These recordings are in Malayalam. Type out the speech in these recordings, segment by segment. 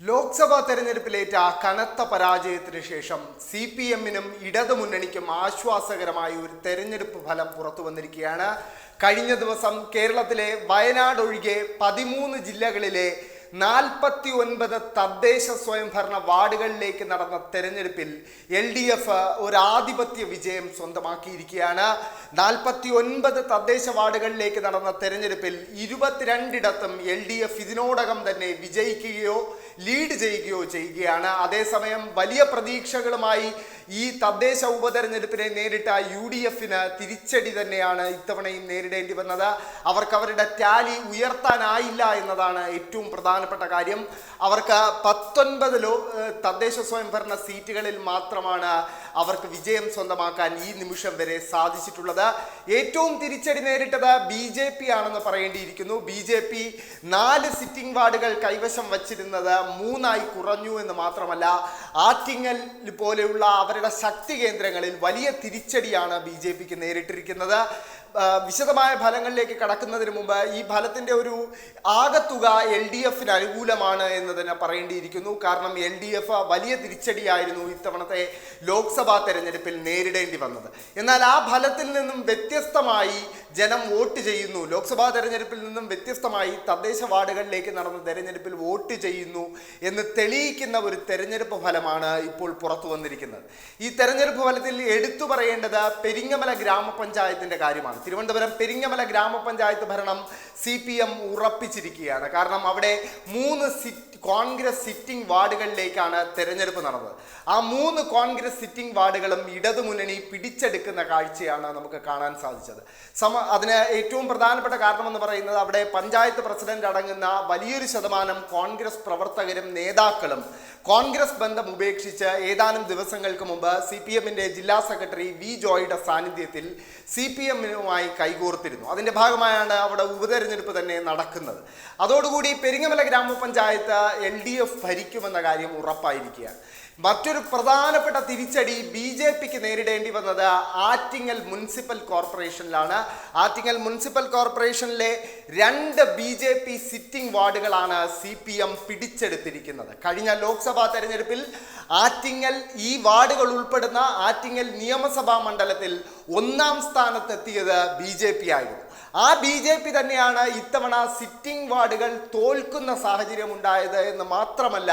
ലോക്സഭാ തെരഞ്ഞെടുപ്പിലേറ്റ കനത്ത പരാജയത്തിന് ശേഷം സി പി എമ്മിനും ഇടതുമുന്നണിക്കും ആശ്വാസകരമായ ഒരു തെരഞ്ഞെടുപ്പ് ഫലം പുറത്തു വന്നിരിക്കുകയാണ്. കഴിഞ്ഞ ദിവസം കേരളത്തിലെ വയനാട് ഒഴികെ പതിമൂന്ന് ജില്ലകളിലെ നാൽപ്പത്തി ഒൻപത് തദ്ദേശ സ്വയംഭരണ വാർഡുകളിലേക്ക് നടന്ന തെരഞ്ഞെടുപ്പിൽ എൽ ഡി എഫ് ഒരു ആധിപത്യ വിജയം സ്വന്തമാക്കിയിരിക്കുകയാണ്. നാൽപ്പത്തി ഒൻപത് തദ്ദേശ വാർഡുകളിലേക്ക് നടന്ന തെരഞ്ഞെടുപ്പിൽ ഇരുപത്തിരണ്ടിടത്തും എൽ ഡി എഫ് ഇതിനോടകം തന്നെ വിജയിക്കുകയോ ലീഡ് ചെയ്യുകയോ ചെയ്യുകയാണ്. അതേസമയം വലിയ പ്രതീക്ഷകളുമായി ഈ തദ്ദേശ ഉപതെരഞ്ഞെടുപ്പിനെ നേരിട്ട യു ഡി എഫിന് തിരിച്ചടി തന്നെയാണ് ഇത്തവണയും നേരിടേണ്ടി വന്നത്. അവർക്ക് അവരുടെ ടാലി ഉയർത്താനായില്ല എന്നതാണ് ഏറ്റവും പ്രധാനപ്പെട്ട കാര്യം. അവർക്ക് പത്തൊൻപത് ലോ തദ്ദേശ സ്വയംഭരണ സീറ്റുകളിൽ മാത്രമാണ് അവർക്ക് വിജയം സ്വന്തമാക്കാൻ ഈ നിമിഷം വരെ സാധിച്ചിട്ടുള്ളത്. ഏറ്റവും തിരിച്ചടി നേരിട്ടത് ബി ജെ പി ആണെന്ന് പറയേണ്ടിയിരിക്കുന്നു. ബി ജെ പി നാല് സിറ്റിംഗ് വാർഡുകൾ കൈവശം വച്ചിരുന്നത് മൂന്നായി കുറഞ്ഞു എന്ന് മാത്രമല്ല ആറ്റിങ്ങൽ പോലെയുള്ള അവരുടെ ശക്തി കേന്ദ്രങ്ങളിൽ വലിയ തിരിച്ചടിയാണ് ബി ജെ പിക്ക് നേരിട്ടിരിക്കുന്നത്. വിശദമായ ഫലങ്ങളിലേക്ക് കടക്കുന്നതിന് മുമ്പ് ഈ ഫലത്തിന്റെ ഒരു ആകത്തുക എൽ ഡി എഫിന് അനുകൂലമാണ് എന്ന് തന്നെ പറയേണ്ടിയിരിക്കുന്നു. കാരണം എൽ ഡി എഫ് വലിയ തിരിച്ചടിയായിരുന്നു ഇത്തവണത്തെ ലോക്സഭാ തെരഞ്ഞെടുപ്പിൽ നേരിടേണ്ടി വന്നത്. എന്നാൽ ആ ഫലത്തിൽ നിന്നും വ്യത്യസ്തമായി ജനം വോട്ട് ചെയ്യുന്നു. ലോക്സഭാ തെരഞ്ഞെടുപ്പിൽ നിന്നും വ്യത്യസ്തമായി തദ്ദേശ വാർഡുകളിലേക്ക് നടന്ന തെരഞ്ഞെടുപ്പിൽ വോട്ട് ചെയ്യുന്നു എന്ന് തെളിയിക്കുന്ന ഒരു തെരഞ്ഞെടുപ്പ് ഫലമാണ് ഇപ്പോൾ പുറത്തു വന്നിരിക്കുന്നത്. ഈ തെരഞ്ഞെടുപ്പ് ഫലത്തിൽ എടുത്തു പറയേണ്ടത് പെരിങ്ങമല ഗ്രാമപഞ്ചായത്തിന്റെ കാര്യമാണ്. തിരുവനന്തപുരം പെരിങ്ങമല ഗ്രാമപഞ്ചായത്ത് ഭരണം സി പി എം ഉറപ്പിച്ചിരിക്കുകയാണ്. കാരണം അവിടെ മൂന്ന് സിറ്റ് കോൺഗ്രസ് സിറ്റിംഗ് വാർഡുകളിലേക്കാണ് തെരഞ്ഞെടുപ്പ് നടന്നത്. ആ മൂന്ന് കോൺഗ്രസ് സിറ്റിംഗ് വാർഡുകളും ഇടതുമുന്നണി പിടിച്ചെടുക്കുന്ന കാഴ്ചയാണ് നമുക്ക് കാണാൻ സാധിച്ചത്. സമ അതിന് ഏറ്റവും പ്രധാനപ്പെട്ട കാരണമെന്ന് പറയുന്നത് അവിടെ പഞ്ചായത്ത് പ്രസിഡന്റ് അടങ്ങുന്ന വലിയൊരു ശതമാനം കോൺഗ്രസ് പ്രവർത്തകരും നേതാക്കളും കോൺഗ്രസ് ബന്ധം ഉപേക്ഷിച്ച് ഏതാനും ദിവസങ്ങൾക്ക് മുമ്പ് സി പി എമ്മിന്റെ ജില്ലാ സെക്രട്ടറി വി ജോയുടെ സാന്നിധ്യത്തിൽ സി പി എമ്മിനുമായി കൈകോർത്തിരുന്നു. അതിന്റെ ഭാഗമായാണ് അവിടെ ഉപതെരഞ്ഞെടുപ്പ് തന്നെ നടക്കുന്നത്. അതോടുകൂടി പെരിങ്ങമല ഗ്രാമപഞ്ചായത്ത് എൽ ഡി എഫ് ഭരിക്കുമെന്ന കാര്യം ഉറപ്പായിരിക്കുകയാണ്. മറ്റൊരു പ്രധാനപ്പെട്ട തിരിച്ചടി ബി ജെ പിക്ക് നേരിടേണ്ടി വന്നത് ആറ്റിങ്ങൽ മുനിസിപ്പൽ കോർപ്പറേഷനിലാണ്. ആറ്റിങ്ങൽ മുനിസിപ്പൽ കോർപ്പറേഷനിലെ രണ്ട് ബി ജെ പി സിറ്റിംഗ് വാർഡുകളാണ് സി പി എം പിടിച്ചെടുത്തിരിക്കുന്നത്. കഴിഞ്ഞ ലോക്സഭാ തെരഞ്ഞെടുപ്പിൽ ആറ്റിങ്ങൽ ഈ വാർഡുകൾ ഉൾപ്പെടുന്ന ആറ്റിങ്ങൽ നിയമസഭാ മണ്ഡലത്തിൽ ഒന്നാം സ്ഥാനത്തെത്തിയത് ബി ജെ പി ആയിരുന്നു. ആ ബി ജെ പി തന്നെയാണ് ഇത്തവണ സിറ്റിംഗ് വാർഡുകൾ തോൽക്കുന്ന സാഹചര്യം ഉണ്ടായത് എന്ന് മാത്രമല്ല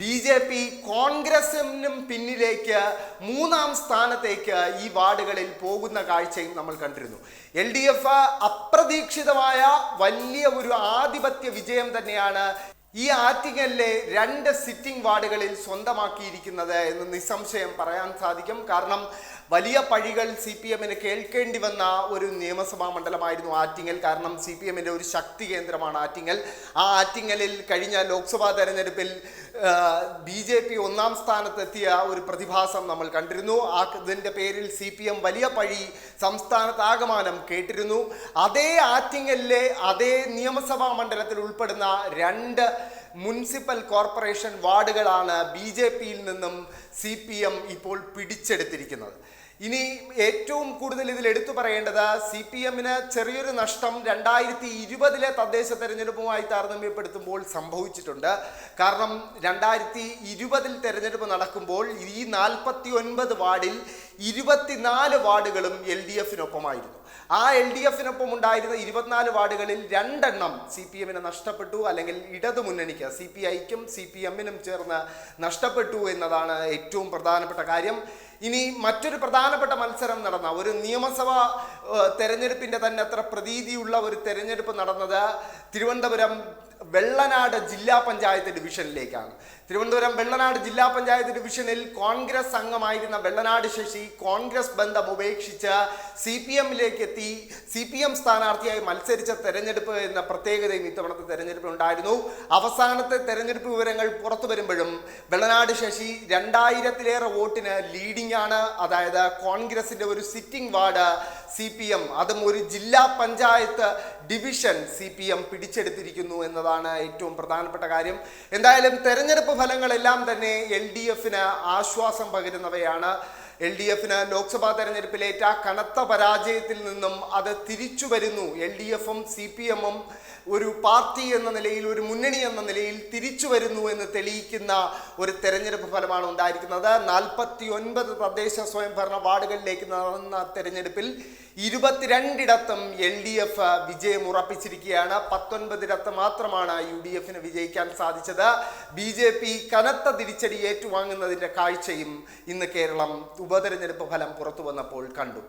ബി ജെ പി കോൺഗ്രസിനും പിന്നിലേക്ക് മൂന്നാം സ്ഥാനത്തേക്ക് ഈ വാർഡുകളിൽ പോകുന്ന കാഴ്ചയും നമ്മൾ കണ്ടിരുന്നു. എൽ ഡി എഫ് അപ്രതീക്ഷിതമായ വലിയ ഒരു ആധിപത്യ വിജയം തന്നെയാണ് ഈ ആറ്റിങ്ങലിലെ രണ്ട് സിറ്റിംഗ് വാർഡുകളിൽ സ്വന്തമാക്കിയിരിക്കുന്നത് എന്ന് നിസ്സംശയം പറയാൻ സാധിക്കും. കാരണം വലിയ പഴികൾ സി പി എമ്മിന് കേൾക്കേണ്ടി വന്ന ഒരു നിയമസഭാ മണ്ഡലമായിരുന്നു ആറ്റിങ്ങൽ. കാരണം സി പി എമ്മിന്റെ ഒരു ശക്തി കേന്ദ്രമാണ് ആറ്റിങ്ങൽ. ആ ആറ്റിങ്ങലിൽ കഴിഞ്ഞ ലോക്സഭാ തെരഞ്ഞെടുപ്പിൽ ബി ജെ പി ഒന്നാം സ്ഥാനത്തെത്തിയ ഒരു പ്രതിഭാസം നമ്മൾ കണ്ടിരുന്നു. ആ ഇതിന്റെ പേരിൽ സി പി എം വലിയ പഴി സംസ്ഥാനത്താകമാനം കേട്ടിരുന്നു. അതേ ആറ്റിങ്ങലിലെ അതേ നിയമസഭാ മണ്ഡലത്തിൽ ഉൾപ്പെടുന്ന രണ്ട് മുനിസിപ്പൽ കോർപ്പറേഷൻ വാർഡുകളാണ് ബി ജെ പിയിൽ നിന്നും സി പി എം ഇപ്പോൾ പിടിച്ചെടുത്തിരിക്കുന്നത്. ഇനി ഏറ്റവും കൂടുതൽ ഇതിൽ എടുത്തു പറയേണ്ടത് സി പി എമ്മിന് ചെറിയൊരു നഷ്ടം രണ്ടായിരത്തി ഇരുപതിലെ തദ്ദേശ തെരഞ്ഞെടുപ്പുമായി താരതമ്യപ്പെടുത്തുമ്പോൾ സംഭവിച്ചിട്ടുണ്ട്. കാരണം രണ്ടായിരത്തി ഇരുപതിൽ തെരഞ്ഞെടുപ്പ് നടക്കുമ്പോൾ ഈ നാൽപ്പത്തി ഒൻപത് വാർഡിൽ ഇരുപത്തിനാല് വാർഡുകളും എൽ ഡി എഫിനൊപ്പമായിരുന്നു. ആ എൽ ഡി എഫിനൊപ്പം ഉണ്ടായിരുന്ന ഇരുപത്തിനാല് വാർഡുകളിൽ രണ്ടെണ്ണം സി പി എമ്മിന് നഷ്ടപ്പെട്ടു അല്ലെങ്കിൽ ഇടതു മുന്നണിക്ക് സി പി ഐക്കും സി പി എമ്മിനും ചേർന്ന് നഷ്ടപ്പെട്ടു എന്നതാണ് ഏറ്റവും പ്രധാനപ്പെട്ട കാര്യം. ഇനി മറ്റൊരു പ്രധാനപ്പെട്ട മത്സരം നടന്ന ഒരു നിയമസഭാ തെരഞ്ഞെടുപ്പിന്റെ തന്നെ അത്ര പ്രതീതിയുള്ള ഒരു തെരഞ്ഞെടുപ്പ് നടന്നത് തിരുവനന്തപുരം വെള്ളനാട് ജില്ലാ പഞ്ചായത്ത് ഡിവിഷനിലേക്കാണ്. തിരുവനന്തപുരം വെള്ളനാട് ജില്ലാ പഞ്ചായത്ത് ഡിവിഷനിൽ കോൺഗ്രസ് അംഗമായിരുന്ന വെള്ളനാട് ശശി കോൺഗ്രസ് ബന്ധം ഉപേക്ഷിച്ച് സി പി എമ്മിലേക്ക് എത്തി. സി പി എം സ്ഥാനാർത്ഥിയായി മത്സരിച്ച തെരഞ്ഞെടുപ്പ് എന്ന പ്രത്യേകതയും ഇത്തവണത്തെ തെരഞ്ഞെടുപ്പിൽ ഉണ്ടായിരുന്നു. അവസാനത്തെ തെരഞ്ഞെടുപ്പ് വിവരങ്ങൾ പുറത്തു വരുമ്പോഴും വെള്ളനാട് ശശി രണ്ടായിരത്തിലേറെ വോട്ടിന് ലീഡിംഗ് ആണ്. അതായത് കോൺഗ്രസിന്റെ ഒരു sitting ward C P M അതും ഒരു ജില്ലാ panchayat division C P M പിടിച്ചെടുത്തിരിക്കുന്നു എന്നതാണ് ഏറ്റവും പ്രധാനപ്പെട്ട കാര്യം. എന്തായാലും തെരഞ്ഞെടുപ്പ് ഫലങ്ങളെല്ലാം തന്നെ എൽ ഡി എഫിന് ആശ്വാസം പകരുന്നവയാണ്. എൽ ഡി എഫിന് ലോക്സഭാ തെരഞ്ഞെടുപ്പിലേറ്റ കനത്ത പരാജയത്തിൽ നിന്നും അത് തിരിച്ചു വരുന്നു. എൽ ഡി എഫും സി പി എമ്മും ഒരു പാർട്ടി എന്ന നിലയിൽ ഒരു മുന്നണി എന്ന നിലയിൽ തിരിച്ചു വരുന്നു എന്ന് തെളിയിക്കുന്ന ഒരു തെരഞ്ഞെടുപ്പ് ഫലമാണ് ഉണ്ടായിരിക്കുന്നത്. നാൽപ്പത്തി ഒൻപത് തദ്ദേശ സ്വയംഭരണ വാർഡുകളിലേക്ക് നടന്ന തെരഞ്ഞെടുപ്പിൽ ഇരുപത്തിരണ്ടിടത്തും എൽ ഡി എഫ് വിജയം ഉറപ്പിച്ചിരിക്കുകയാണ്. പത്തൊൻപതിടത്ത് മാത്രമാണ് യു ഡി എഫിന് വിജയിക്കാൻ സാധിച്ചത്. ബി ജെ പി കനത്ത തിരിച്ചടി ഏറ്റുവാങ്ങുന്നതിന്റെ കാഴ്ചയും ഇന്ന് കേരളം ഉപതെരഞ്ഞെടുപ്പ് ഫലം പുറത്തു വന്നപ്പോൾ കണ്ടു.